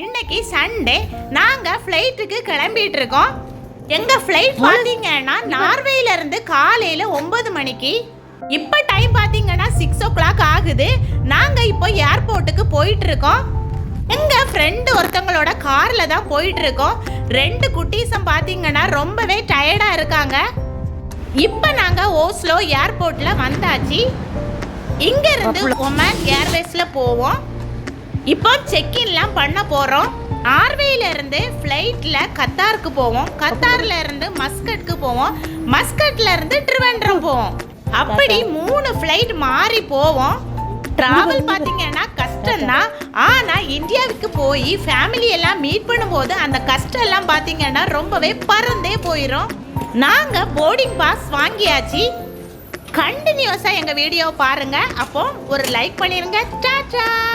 இன்னைக்கு சண்டே நாங்க ஃப்ளைட்டுக்கு கிளம்பிட்டு இருக்கோம் எங்க ஃப்ளைட் பாத்தீங்கன்னா நார்வேல இருந்து காலையில ஒன்பது மணிக்கு. இப்போ டைம் பாத்தீங்கன்னா சிக்ஸ் ஓ கிளாக் ஆகுது. நாங்க இப்போ ஏர்போர்ட்டுக்கு போயிட்டு இருக்கோம் எங்க ஃப்ரெண்டு ஒருத்தவங்களோட கார்ல தான் போயிட்டு இருக்கோம் ரெண்டு குட்டீஸும் பாத்தீங்கன்னா ரொம்பவே டயர்டா இருக்காங்க. இப்போ நாங்க ஓஸ்லோ ஏர்போர்ட்ல வந்தாச்சு. இங்க இருந்து ஒமன் ஏர்வேஸ்ல போவோம். இப்போ செக்இன்லாம் பண்ண போறோம். ஆர்வேல இருந்து ஃப்ளைட்ல கத்தாருக்கு போவோம். கத்தார்ல இருந்து மஸ்கட்க்கு போவோம். மஸ்கட்ல இருந்து ட்ரிவெண்ட்ரம் போவோம். அப்படி மூணு ஃப்ளைட் மாறி போவோம். டிராவல் பாத்தீங்கன்னா கஷ்டம்தான். ஆனா இந்தியாவுக்கு போய் ஃபேமிலி எல்லாம் மீட் பண்ணும்போது அந்த கஷ்டம் எல்லாம் பாத்தீங்கன்னா ரொம்பவே பறந்தே போயிடும் நாங்க போர்டிங் பாஸ் வாங்கியாச்சு. கண்டினியூஸா எங்க வீடியோ பாருங்க. அப்போ ஒரு லைக் பண்ணிருங்க. டாடா